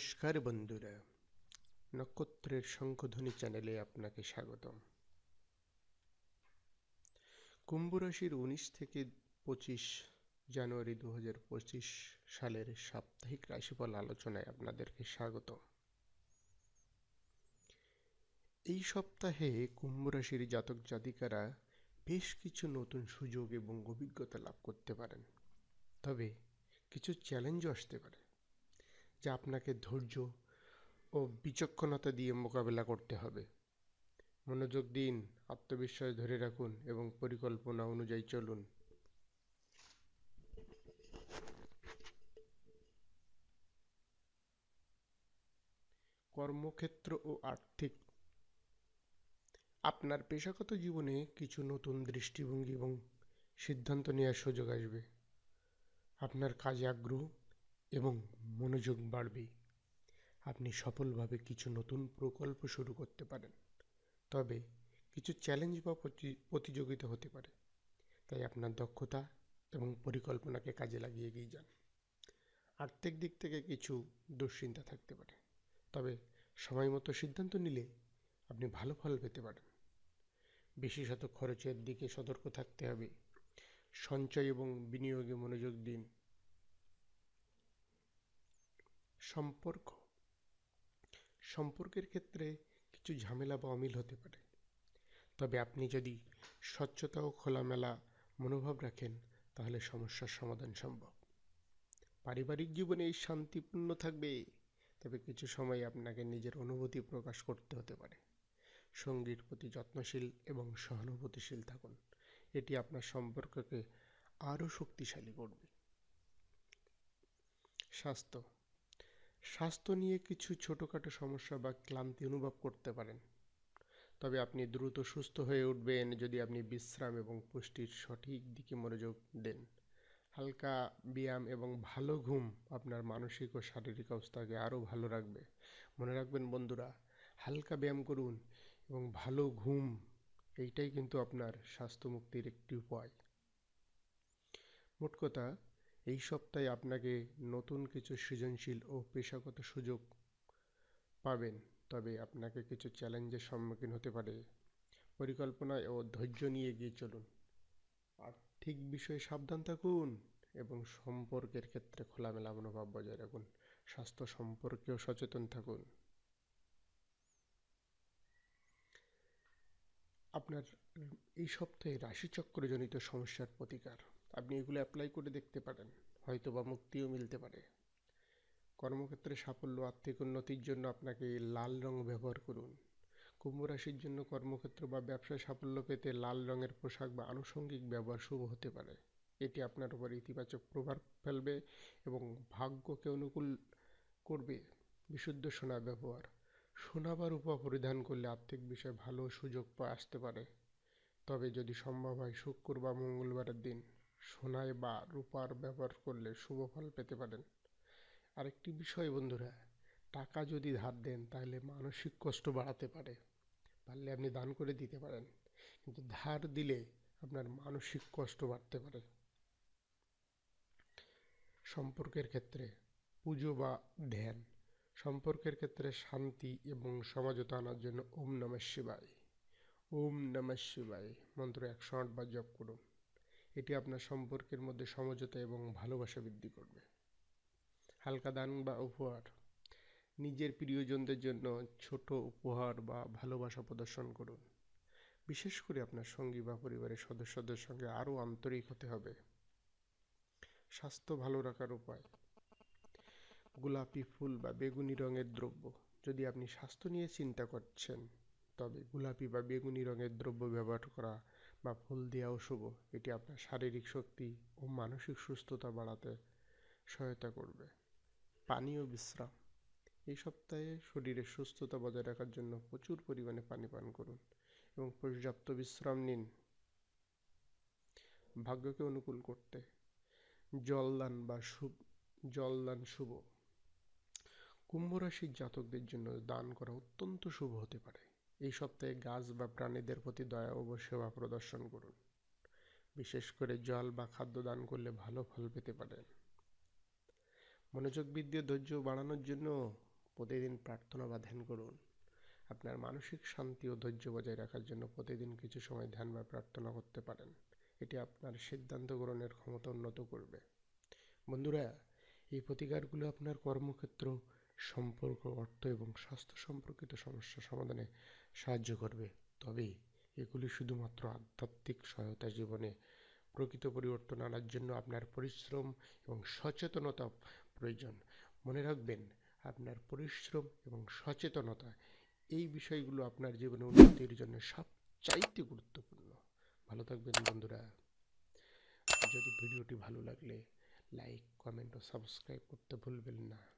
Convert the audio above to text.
নমস্কার বন্ধুরা, নক্ষত্রের শঙ্খধ্বনি চ্যানেলে আপনাকে স্বাগতম। কুম্ভ রাশির উনিশ থেকে পঁচিশ জানুয়ারি দু হাজার পঁচিশ সালের সাপ্তাহিক রাশিফল আলোচনায় আপনাদেরকে স্বাগত এই সপ্তাহে কুম্ভ রাশির জাতক জাতিকারা বেশ কিছু নতুন সুযোগ এবং অভিজ্ঞতা লাভ করতে পারেন। তবে কিছু চ্যালেঞ্জও আসতে পারে। যা আপনাকে ধৈর্য ও বিচক্ষণতা দিয়ে মোকাবেলা করতে হবে। মনোযোগ দিন, আত্মবিশ্বাস ধরে রাখুন এবং পরিকল্পনা অনুযায়ী চলুন। কর্মক্ষেত্র ও আর্থিক। আপনার পেশাগত জীবনে কিছু নতুন দৃষ্টিভঙ্গি এবং সিদ্ধান্ত নেওয়ার সুযোগ আসবে। আপনার কাজে আগ্রহ এবং মনোযোগ বাড়বে আপনি সফলভাবে কিছু নতুন প্রকল্প শুরু করতে পারেন। তবে কিছু চ্যালেঞ্জ বা প্রতিযোগিতা হতে পারে। তাই আপনার দক্ষতা এবং পরিকল্পনাকে কাজে লাগিয়ে এগিয়ে যান। আর্থিক দিক থেকে কিছু দুশ্চিন্তা থাকতে পারে। তবে সময় মতো সিদ্ধান্ত নিলে আপনি ভালো ফল পেতে পারেন। বিশেষত খরচের দিকে সতর্ক থাকতে হবে। সঞ্চয় এবং বিনিয়োগে মনোযোগ দিন। সম্পর্ক। সম্পর্কের ক্ষেত্রে কিছু ঝামেলা বা অমিল হতে পারে। তবে আপনি যদি স্বচ্ছতা ও খোলামেলা মনোভাব রাখেন, তাহলে সমস্যার সমাধান সম্ভব। পারিবারিক জীবনে শান্তিপূর্ণ থাকবে, তবে কিছু সময় আপনাকে নিজের অনুভূতি প্রকাশ করতে হতে পারে। সঙ্গীর প্রতি যত্নশীল এবং সহানুভূতিশীল থাকুন। এটি আপনার সম্পর্ককে আরও শক্তিশালী করবে। স্বাস্থ্য স্বাস্থ্য নিয়ে কিছু ছোটোখাটো সমস্যা বা ক্লান্তি অনুভব করতে পারেন। তবে আপনি দ্রুত সুস্থ হয়ে উঠবেন যদি আপনি বিশ্রাম এবং পুষ্টির সঠিক দিকে মনোযোগ দেন। হালকা ব্যায়াম এবং ভালো ঘুম আপনার মানসিক ও শারীরিক অবস্থাকে আরও ভালো রাখবে। মনে রাখবেন বন্ধুরা, হালকা ব্যায়াম করুন এবং ভালো ঘুম, এইটাই কিন্তু আপনার স্বাস্থ্য মুক্তির একটি উপায়। মোট কথা এই সপ্তাহে আপনাকে নতুন কিছু সৃজনশীল ও পেশাগত সুযোগ পাবেন, তবে আপনাকে কিছু চ্যালেঞ্জের সম্মুখীন হতে পারে। পরিকল্পনা ও ধৈর্য নিয়ে এগিয়ে চলুন। আর্থিক বিষয়ে সাবধান থাকুন এবং সম্পর্কের ক্ষেত্রে খোলামেলা মনোভাব বজায় রাখুন। স্বাস্থ্য সম্পর্কেও সচেতন থাকুন। আপনার এই সপ্তাহে রাশিচক্রজনিত সমস্যার প্রতিকার। আপনি এগুলো অ্যাপ্লাই করে দেখতে পারেন। হয়তো বা মুক্তিও মিলতে পারে। কর্মক্ষেত্রে সাফল্য, আর্থিক উন্নতির জন্য আপনাকে লাল রং ব্যবহার করুন। কুম্ভ রাশির জন্য কর্মক্ষেত্র বা ব্যবসায় সাফল্য পেতে লাল রঙের পোশাক বা আনুষঙ্গিক ব্যবহার শুভ হতে পারে। এটি আপনার উপর ইতিবাচক প্রভাব ফেলবে এবং ভাগ্যকে অনুকূল করবে। বিশুদ্ধ সোনা ব্যবহার। সোনা বা রূপা পরিধান করলে আর্থিক বিষয়ে ভালো সুযোগ আসতে পারে। তবে যদি সম্ভব হয়, শুক্র বা মঙ্গলবারের দিন সোনায় বা রূপার ব্যবহার করলে শুভ ফল পেতে পারেন। আরেকটি বিষয় বন্ধুরা, টাকা যদি ধার দেন তাহলে মানসিক কষ্ট বাড়াতে পারে। পারলে আপনি দান করে দিতে পারেন, কিন্তু ধার দিলে আপনার মানসিক কষ্ট বাড়তে পারে। সম্পর্কের ক্ষেত্রে পুজো বা ধ্যান, সম্পর্কের ক্ষেত্রে শান্তি এবং সমাজতা আনার জন্য ওম নম শিবায়। ওম নম শিবায়, মন্ত্র একশো আটবার জপ করুন। এটি আপনার সম্পর্কের মধ্যে সমঝোতা এবং ভালোবাসা বৃদ্ধি করবে। হালকা দান বা উপহার। নিজের প্রিয়জনদের জন্য ছোট উপহার বা ভালোবাসা প্রদর্শন করুন। বিশেষ করে আপনার সঙ্গী বা পরিবারের সদস্যদের সঙ্গে আরও আন্তরিক হতে হবে। স্বাস্থ্য ভালো রাখার উপায়। গোলাপি ফুল বা বেগুনি রঙের দ্রব্য। যদি আপনি স্বাস্থ্য নিয়ে চিন্তা করছেন, তবে গোলাপি বা বেগুনি রঙের দ্রব্য ব্যবহার করা বা ফুল দেওয়াও শুভ। এটি আপনার শারীরিক শক্তি ও মানসিক সুস্থতা বাড়াতে সহায়তা করবে। পানি ও বিশ্রাম। এই সপ্তাহে শরীরের সুস্থতা বজায় রাখার জন্য প্রচুর পরিমাণে পানি পান করুন এবং পর্যাপ্ত বিশ্রাম নিন। ভাগ্যকে অনুকূল করতে। জলদান বা শুভ জলদান শুভ। কুম্ভ রাশির জাতকদের জন্য দান করা অত্যন্ত শুভ হতে পারে। এই সপ্তাহে গাছ বা প্রাণীদের প্রতি দয়া ও সেবা প্রদর্শন করুন। বিশেষ করে জল বা খাদ্য দান করলে ভালো ফল পেতে পারেন। মনোযোগ বৃদ্ধি ধৈর্য বাড়ানোর জন্য প্রতিদিন প্রার্থনা বা ধ্যান করুন। আপনার মানসিক শান্তি ও ধৈর্য বজায় রাখার জন্য প্রতিদিন কিছু সময় ধ্যান বা প্রার্থনা করতে পারেন। এটি আপনার সিদ্ধান্ত গ্রহণের ক্ষমতা উন্নত করবে। বন্ধুরা, এই প্রতিকারগুলো আপনার কর্মক্ষেত্র সম্পর্ক, অর্থ এবং স্বাস্থ্য সম্পর্কিত সমস্যা সমাধানে সাহায্য করবে। তবে এগুলি শুধুমাত্র আধ্যাত্মিক সহায়তা জীবনে প্রকৃত পরিবর্তন আনার জন্য আপনার পরিশ্রম এবং সচেতনতা প্রয়োজন। মনে রাখবেন, আপনার পরিশ্রম এবং সচেতনতা এই বিষয়গুলো আপনার জীবনে উন্নতির জন্য সবচাইতে গুরুত্বপূর্ণ। ভালো থাকবেন বন্ধুরা। যদি ভিডিওটি ভালো লাগলে, লাইক, কমেন্ট ও সাবস্ক্রাইব করতে ভুলবেন না।